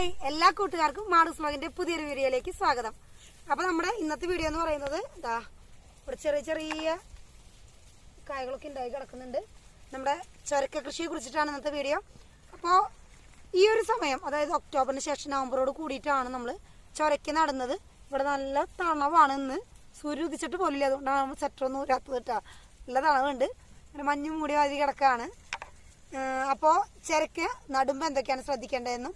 Hi എല്ലാ കൂട്ടുകാർക്കും മാഡൂസ് വ്ലോഗിന്റെ പുതിയൊരു വീഡിയോയിലേക്ക് സ്വാഗതം. അപ്പൊ നമ്മുടെ ഇന്നത്തെ വീഡിയോ എന്ന് പറയുന്നത് ഇതാ ഇവിടെ ചെറിയ ചെറിയ കായകളൊക്കെ ഉണ്ടായി കിടക്കുന്നുണ്ട്. നമ്മുടെ ചരക്ക കൃഷിയെ കുറിച്ചിട്ടാണ് ഇന്നത്തെ വീഡിയോ. അപ്പോൾ ഈ ഒരു സമയം അതായത് ഒക്ടോബറിന് ശേഷം നവംബറോട് കൂടിയിട്ടാണ് നമ്മൾ ചൊരക്ക നടന്നത്. ഇവിടെ നല്ല തണവാണ് ഇന്ന്. സൂര്യ ഉദിച്ചിട്ട് പോലില്ല അതുകൊണ്ടാണ് നമ്മൾ സെറ്ററൊന്നും ഊരാത്തത് കേട്ടോ. നല്ല തണവുണ്ട്. അങ്ങനെ മഞ്ഞ് മൂടി വാരി കിടക്കുകയാണ് അപ്പോൾ ചിരക്ക് നടുമ്പോൾ എന്തൊക്കെയാണ് ശ്രദ്ധിക്കേണ്ടതെന്നും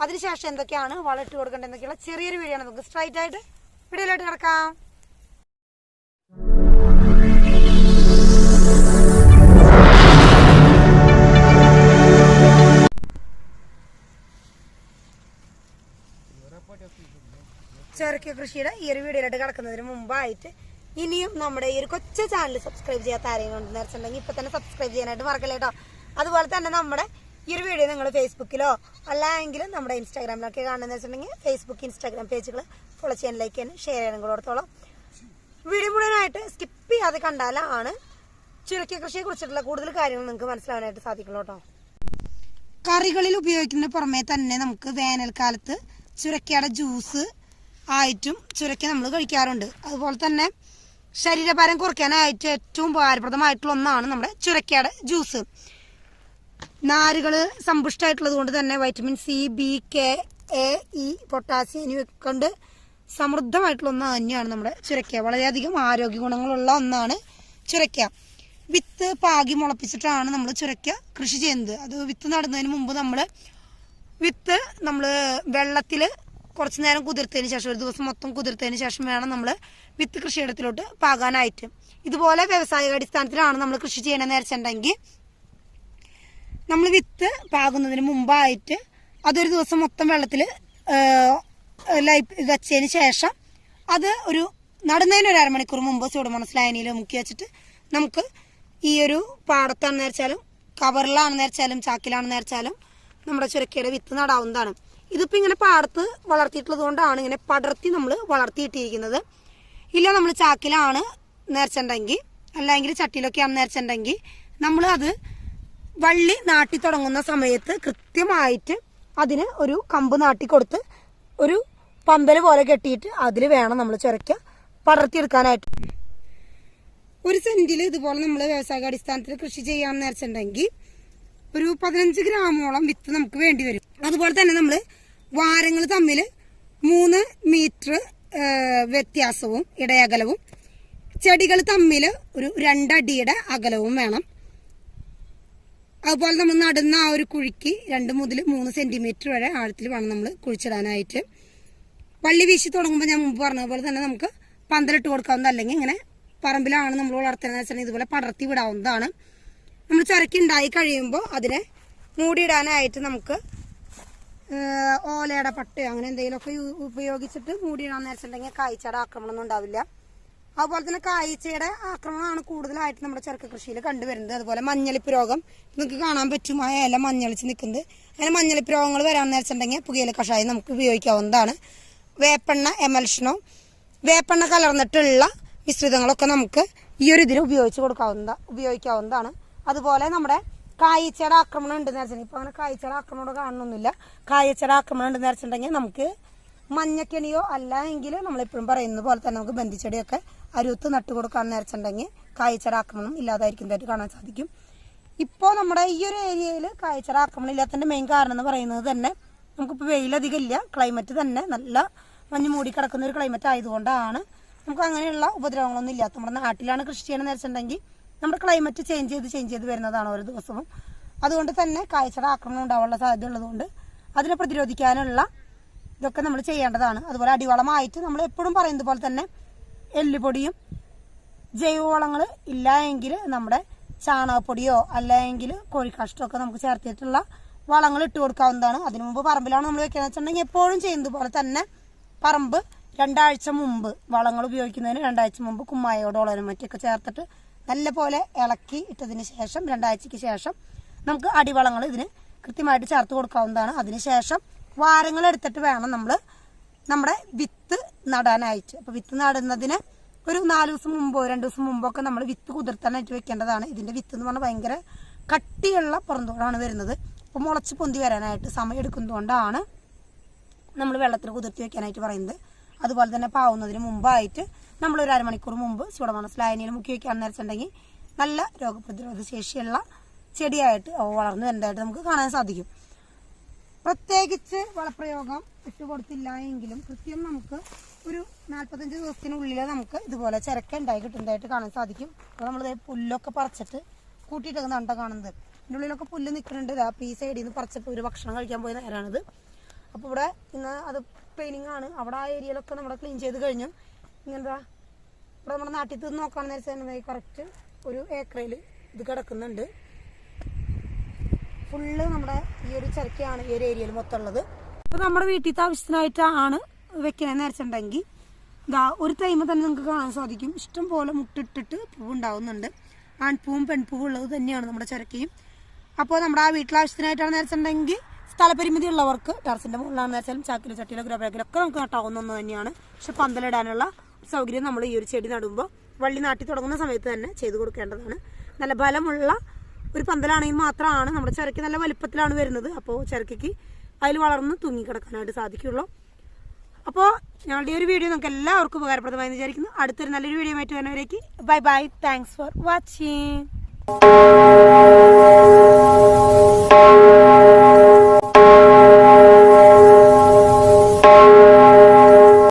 അതിനുശേഷം എന്തൊക്കെയാണ് വളട്ട് കൊടുക്കേണ്ടത് എന്തൊക്കെയുള്ള ചെറിയൊരു വീഡിയോ നമുക്ക് സ്ട്രൈറ്റ് ആയിട്ട് വീഡിയോയിലോട്ട് കിടക്കാം. ചെറുക്കിയ കൃഷിയുടെ ഈ ഒരു വീഡിയോയിലോട്ട് കിടക്കുന്നതിന് മുമ്പായിട്ട് ഇനിയും നമ്മുടെ ഈ ഒരു കൊച്ചു ചാനൽ സബ്സ്ക്രൈബ് ചെയ്യാത്ത ആരെങ്കിലും ഉണ്ടെന്ന് വെച്ചിട്ടുണ്ടെങ്കിൽ ഇപ്പൊ തന്നെ സബ്സ്ക്രൈബ് ചെയ്യാനായിട്ട് മറക്കല്ലേ കേട്ടോ അതുപോലെ തന്നെ നമ്മുടെ ഈ ഒരു വീഡിയോ നിങ്ങൾ ഫേസ്ബുക്കിലോ അല്ലെങ്കിൽ നമ്മുടെ ഇൻസ്റ്റാഗ്രാമിലൊക്കെ കാണുന്ന വെച്ചിട്ടുണ്ടെങ്കിൽ ഫേസ്ബുക്ക് ഇൻസ്റ്റാഗ്രാം പേജുകൾ ഫോളോ ചെയ്യാൻ ലൈക്ക് ചെയ്യാനും ഷെയർ ചെയ്യാനും കൂടെ ഓർത്തോളാം. വീഡിയോ മുഴുവനായിട്ട് സ്കിപ്പ് ചെയ്യാതെ കണ്ടാലാണ് ചുരുക്കിയ കൃഷിയെ കുറിച്ചിട്ടുള്ള കൂടുതൽ കാര്യങ്ങൾ നിങ്ങൾക്ക് മനസ്സിലാവാനായിട്ട് സാധിക്കുള്ളൂ കേട്ടോ. കറികളിൽ ഉപയോഗിക്കുന്ന പുറമേ തന്നെ നമുക്ക് വേനൽക്കാലത്ത് ചുരക്കയുടെ ജ്യൂസ് ആയിട്ടും ചുരക്ക നമ്മൾ കഴിക്കാറുണ്ട്. അതുപോലെ തന്നെ ശരീരഭാരം കുറയ്ക്കാനായിട്ട് ഏറ്റവും ഉപകാരപ്രദമായിട്ടുള്ള ഒന്നാണ് നമ്മുടെ ചുരക്കയുടെ ജ്യൂസ് നാരുകൾ സമ്പുഷ്ടമായിട്ടുള്ളത് കൊണ്ട് തന്നെ vitamin C B K A E potassium എന്നിവ കൊണ്ട് സമൃദ്ധമായിട്ടുള്ള ഒന്ന് തന്നെയാണ് നമ്മുടെ ചുരക്ക. വളരെയധികം ആരോഗ്യ ഗുണങ്ങളുള്ള ഒന്നാണ് ചുരക്ക. വിത്ത് പാകി മുളപ്പിച്ചിട്ടാണ് നമ്മൾ ചുരക്ക കൃഷി ചെയ്യുന്നത്. അത് വിത്ത് നടുന്നതിന് മുമ്പ് നമ്മൾ വിത്ത് നമ്മൾ വെള്ളത്തിൽ കുറച്ച് നേരം കുതിർത്തതിന് ശേഷം ഒരു ദിവസം മൊത്തം കുതിർത്തതിന് ശേഷം വേണം നമ്മൾ വിത്ത് കൃഷിയിടത്തിലോട്ട് പാകാനായിട്ട്. ഇതുപോലെ വ്യവസായിക അടിസ്ഥാനത്തിലാണ് നമ്മൾ കൃഷി ചെയ്യണമെന്ന് വെച്ചിട്ടുണ്ടെങ്കിൽ നമ്മൾ വിത്ത് പാകുന്നതിന് മുമ്പായിട്ട് അതൊരു ദിവസം മൊത്തം വെള്ളത്തിൽ ലൈഫ് വെച്ചതിന് ശേഷം അത് ഒരു നടുന്നതിന് ഒരു അരമണിക്കൂർ മുമ്പ് ചൂടുമണസ് ലൈനിയിൽ മുക്കി വെച്ചിട്ട് നമുക്ക് ഈ ഒരു പാടത്താണെന്ന് വെച്ചാലും കവറിലാണെന്ന് വെച്ചാലും ചാക്കിലാണെന്ന് വെച്ചാലും നമ്മുടെ ചുരക്കയുടെ വിത്ത് നടാവുന്നതാണ്. ഇതിപ്പോൾ ഇങ്ങനെ പാടത്ത് വളർത്തിയിട്ടുള്ളത് കൊണ്ടാണ് ഇങ്ങനെ പടർത്തി നമ്മൾ വളർത്തിയിട്ടിരിക്കുന്നത്. ഇല്ല നമ്മൾ ചാക്കിലാണ് നേർച്ചുണ്ടെങ്കിൽ അല്ലെങ്കിൽ ചട്ടിയിലൊക്കെയാണ് നേർച്ചുണ്ടെങ്കിൽ നമ്മൾ അത് വള്ളി നാട്ടി തുടങ്ങുന്ന സമയത്ത് കൃത്യമായിട്ട് അതിന് ഒരു കമ്പ് നാട്ടി കൊടുത്ത് ഒരു പമ്പൽ പോലെ കെട്ടിയിട്ട് അതിൽ വേണം നമ്മൾ ചുരക്ക പടർത്തിയെടുക്കാനായിട്ട്. ഒരു സെന്റിൽ ഇതുപോലെ നമ്മൾ വ്യവസായ അടിസ്ഥാനത്തിൽ കൃഷി ചെയ്യാമെന്ന് വെച്ചിട്ടുണ്ടെങ്കിൽ ഒരു പതിനഞ്ച് ഗ്രാമോളം വിത്ത് നമുക്ക് വേണ്ടി വരും. അതുപോലെ തന്നെ നമ്മൾ വാരങ്ങൾ തമ്മിൽ മൂന്ന് മീറ്റർ വ്യത്യാസവും ഇടയകലവും. ചെടികൾ തമ്മിൽ ഒരു രണ്ടടിയുടെ അകലവും വേണം. അതുപോലെ നമ്മൾ നടുന്ന ആ ഒരു കുഴിക്ക് രണ്ട് മുതൽ മൂന്ന് സെന്റിമീറ്റർ വരെ ആഴത്തിൽ വേണം നമ്മൾ കുഴിച്ചിടാനായിട്ട്. വള്ളി വീശി തുടങ്ങുമ്പോൾ ഞാൻ മുമ്പ് പറഞ്ഞ പോലെ തന്നെ നമുക്ക് പന്തലിട്ട് കൊടുക്കാവുന്ന അല്ലെങ്കിൽ ഇങ്ങനെ പറമ്പിലാണ് നമ്മൾ വളർത്തുന്നത് വെച്ചാൽ ഇതുപോലെ പടർത്തി വിടാവുന്നതാണ്. നമ്മൾ ചരക്കി ഉണ്ടായി കഴിയുമ്പോൾ അതിനെ മൂടിയിടാനായിട്ട് നമുക്ക് ഓലയുടെ പട്ടയോ അങ്ങനെ എന്തെങ്കിലുമൊക്കെ ഉപയോഗിച്ചിട്ട് മൂടിയിടാന്ന് വെച്ചിട്ടുണ്ടെങ്കിൽ കായ്ച്ചയുടെ ആക്രമണമൊന്നും ഉണ്ടാവില്ല. അതുപോലെ തന്നെ കായ്ച്ചയുടെ ആക്രമണമാണ് കൂടുതലായിട്ട് നമ്മുടെ ചെറുക്ക കൃഷിയിൽ കണ്ടുവരുന്നത്. അതുപോലെ മഞ്ഞളിപ്പ് രോഗം. നിങ്ങൾക്ക് കാണാൻ പറ്റും. ആ ഇല മഞ്ഞളിച്ച് നിൽക്കുന്നത് അങ്ങനെ മഞ്ഞളിപ്പ് രോഗങ്ങൾ വരാമെന്ന് വെച്ചിട്ടുണ്ടെങ്കിൽ പുകയില കഷായം നമുക്ക് ഉപയോഗിക്കാവുന്നതാണ്. വേപ്പെണ്ണ എമൽഷനോ വേപ്പെണ്ണ കലർന്നിട്ടുള്ള മിശ്രിതങ്ങളൊക്കെ നമുക്ക് ഈ ഒരു ഇതിൽ ഉപയോഗിച്ച് കൊടുക്കാവുന്ന ഉപയോഗിക്കാവുന്നതാണ്. അതുപോലെ നമ്മുടെ കായ്ച്ചയുടെ ആക്രമണം ഉണ്ടെന്ന് വെച്ചിട്ടുണ്ടെങ്കിൽ ഇപ്പൊ അങ്ങനെ കായ്ച്ചയുടെ ആക്രമണം കാണുന്നൊന്നുമില്ല കായ്ച്ചയുടെ ആക്രമണം ഉണ്ടെന്ന് വെച്ചിട്ടുണ്ടെങ്കിൽ നമുക്ക് മഞ്ഞക്കെണിയോ അല്ല എങ്കിൽ നമ്മളെപ്പോഴും പറയുന്നത് പോലെ തന്നെ നമുക്ക് ബന്ധിച്ചെടിയൊക്കെ അരുത്ത് നട്ടു കൊടുക്കാൻ നേരച്ചുണ്ടെങ്കിൽ കായ്ച്ചയുടെ ആക്രമണം ഇല്ലാതായിരിക്കുന്നതായിട്ട് കാണാൻ സാധിക്കും. ഇപ്പോൾ നമ്മുടെ ഈ ഒരു ഏരിയയിൽ കായ്ച്ചയുടെ ആക്രമണം ഇല്ലാത്തതിന്റെ മെയിൻ കാരണം എന്ന് പറയുന്നത് തന്നെ നമുക്കിപ്പോൾ വെയിലധികം ഇല്ല. ക്ലൈമറ്റ് തന്നെ നല്ല മഞ്ഞ് മൂടി കിടക്കുന്ന ഒരു ക്ലൈമറ്റ് ആയതുകൊണ്ടാണ് നമുക്ക് അങ്ങനെയുള്ള ഉപദ്രവങ്ങളൊന്നും ഇല്ലാത്ത നമ്മുടെ നാട്ടിലാണ് കൃഷി ചെയ്യണമെന്ന് വെച്ചിട്ടുണ്ടെങ്കിൽ നമ്മുടെ ക്ലൈമറ്റ് ചേഞ്ച് ചെയ്ത് ചേഞ്ച് ചെയ്ത് വരുന്നതാണ് ഓരോ ദിവസവും. അതുകൊണ്ട് തന്നെ കായ്ച്ചയുടെ ആക്രമണം ഉണ്ടാവാനുള്ള സാധ്യത ഉള്ളതുകൊണ്ട് അതിനെ പ്രതിരോധിക്കാനുള്ള ഇതൊക്കെ നമ്മൾ ചെയ്യേണ്ടതാണ്. അതുപോലെ അടിവളമായിട്ട് നമ്മൾ എപ്പോഴും പറയുന്നത് പോലെ തന്നെ എല്ലുപൊടിയും ജൈവവളങ്ങൾ ഇല്ല എങ്കിൽ നമ്മുടെ ചാണകപ്പൊടിയോ അല്ലെങ്കിൽ കോഴിക്കാഷ്ടമൊക്കെ നമുക്ക് ചേർത്തിട്ടുള്ള വളങ്ങൾ ഇട്ട് കൊടുക്കാവുന്നതാണ്. അതിനു മുമ്പ് പറമ്പിലാണ് നമ്മൾ വെക്കുന്നത് വെച്ചിട്ടുണ്ടെങ്കിൽ എപ്പോഴും ചെയ്യുന്നത് പോലെ തന്നെ പറമ്പ് രണ്ടാഴ്ച മുമ്പ് വളങ്ങൾ ഉപയോഗിക്കുന്നതിന് രണ്ടാഴ്ച മുമ്പ് കുമ്മായോടോളനും മറ്റൊക്കെ ചേർത്തിട്ട് നല്ല പോലെ ഇളക്കി ഇട്ടതിന് ശേഷം രണ്ടാഴ്ചയ്ക്ക് ശേഷം നമുക്ക് അടിവളങ്ങൾ ഇതിന് കൃത്യമായിട്ട് ചേർത്ത് കൊടുക്കാവുന്നതാണ്. അതിനുശേഷം വാരങ്ങൾ എടുത്തിട്ട് വേണം നമ്മൾ നമ്മുടെ വിത്ത് നടാനായിട്ട്. അപ്പോൾ വിത്ത് നടുന്നതിന് ഒരു നാല് ദിവസം മുമ്പോ രണ്ട് ദിവസം മുമ്പോ ഒക്കെ നമ്മൾ വിത്ത് കുതിർത്താനായിട്ട് വെക്കേണ്ടതാണ്. ഇതിന്റെ വിത്ത് എന്ന് പറഞ്ഞാൽ ഭയങ്കര കട്ടിയുള്ള പുറന്തോടാണ് വരുന്നത്. അപ്പോൾ മുളച്ച് പൊന്തി വരാനായിട്ട് സമയം എടുക്കുന്നതുകൊണ്ടാണ് നമ്മൾ വെള്ളത്തിൽ കുതിർത്തി വെക്കാനായിട്ട് പറയുന്നത്. അതുപോലെ തന്നെ പാവുന്നതിന് മുമ്പായിട്ട് നമ്മൾ ഒരു അരമണിക്കൂർ മുമ്പ് സ്യൂഡമോണസ് ലായനിയിൽ മുക്കി വെക്കാൻ വെച്ചിട്ടുണ്ടെങ്കിൽ നല്ല രോഗപ്രതിരോധ ശേഷിയുള്ള ചെടിയായിട്ട് വളർന്നു വരുന്നതായിട്ട് നമുക്ക് കാണാൻ സാധിക്കും. പ്രത്യേകിച്ച് വളപ്രയോഗം ഇട്ടുകൊടുത്തില്ല എങ്കിലും കൃത്യം നമുക്ക് ഒരു നാൽപ്പത്തഞ്ച് ദിവസത്തിനുള്ളിൽ നമുക്ക് ഇതുപോലെ ചിരക്ക ഉണ്ടായി കിട്ടുന്നതായിട്ട് കാണാൻ സാധിക്കും. അപ്പോൾ നമ്മൾ പുല്ലൊക്കെ പറിച്ചിട്ട് കൂട്ടിയിട്ടൊക്കെ നണ്ട കാണുന്നത്? ഇതിന്റെ ഉള്ളിലൊക്കെ പുല്ല് നിൽക്കുന്നുണ്ട് ഇതാ ഈ സൈഡിൽ നിന്ന് പറിച്ചപ്പോൾ ഒരു ഭക്ഷണം കഴിക്കാൻ പോയ നേരമാണിത് അപ്പോൾ ഇവിടെ ഇന്ന് അത് ക്ലീനിങ് ആണ്. അവിടെ ആ ഏരിയയിലൊക്കെ നമ്മുടെ ക്ലീൻ ചെയ്ത് കഴിഞ്ഞു. ഇങ്ങനെന്താ ഇവിടെ നമ്മുടെ നാട്ടിൽ നിന്ന് നോക്കുകയാണെന്ന് വെച്ചാൽ കറക്റ്റ് ഒരു ഏക്കറയിൽ ഇത് കിടക്കുന്നുണ്ട്. ഫുള്ള് നമ്മുടെ ഈ ഒരു ചരക്കയാണ് ഈ ഒരു ഏരിയയിൽ മൊത്തം ഉള്ളത്. അപ്പോൾ നമ്മുടെ വീട്ടിലത്തെ ആവശ്യത്തിനായിട്ടാണ് വെക്കണമെന്ന് വെച്ചിട്ടുണ്ടെങ്കിൽ ഇതാ ഒരു ടൈം തന്നെ നിങ്ങൾക്ക് കാണാൻ സാധിക്കും. ഇഷ്ടം പോലെ മുട്ടിട്ടിട്ട് പൂവ് ഉണ്ടാവുന്നുണ്ട്. ആൺപൂവും പെൺപൂവും ഉള്ളത് തന്നെയാണ് നമ്മുടെ ചരക്കയും. അപ്പോൾ നമ്മുടെ ആ വീട്ടിലെ ആവശ്യത്തിനായിട്ടാണ് വെച്ചിട്ടുണ്ടെങ്കിൽ സ്ഥലപരിമിതി ഉള്ളവർക്ക് ടെറസിന്റെ മുകളിലാണെന്ന് വെച്ചാലും ചാക്കിലോ ചട്ടിയിലോ ഗ്രബാഗിലൊക്കെ നമുക്ക് നട്ടാവുന്ന ഒന്ന് തന്നെയാണ്. പക്ഷെ പന്തലിടാനുള്ള സൗകര്യം നമ്മൾ ഈ ഒരു ചെടി നടുമ്പോൾ വള്ളി നാട്ടി തുടങ്ങുന്ന സമയത്ത് തന്നെ ചെയ്തു കൊടുക്കേണ്ടതാണ്. നല്ല ബലമുള്ള ഒരു പന്തലാണെങ്കിൽ മാത്രമാണ് നമ്മുടെ ചിരക്ക് നല്ല വലുപ്പത്തിലാണ് വരുന്നത്. അപ്പോൾ ചിരക്കയ്ക്ക് അതിൽ വളർന്ന് തൂങ്ങിക്കിടക്കാനായിട്ട് സാധിക്കുള്ളൂ. അപ്പോൾ ഞങ്ങളുടെ ഈ ഒരു വീഡിയോ നിങ്ങൾക്ക് എല്ലാവർക്കും ഉപകാരപ്രദമായി വിചാരിക്കുന്നു. അടുത്തൊരു നല്ലൊരു വീഡിയോ ആയിട്ട് വരുന്നവരേക്ക് bye bye. Thanks for watching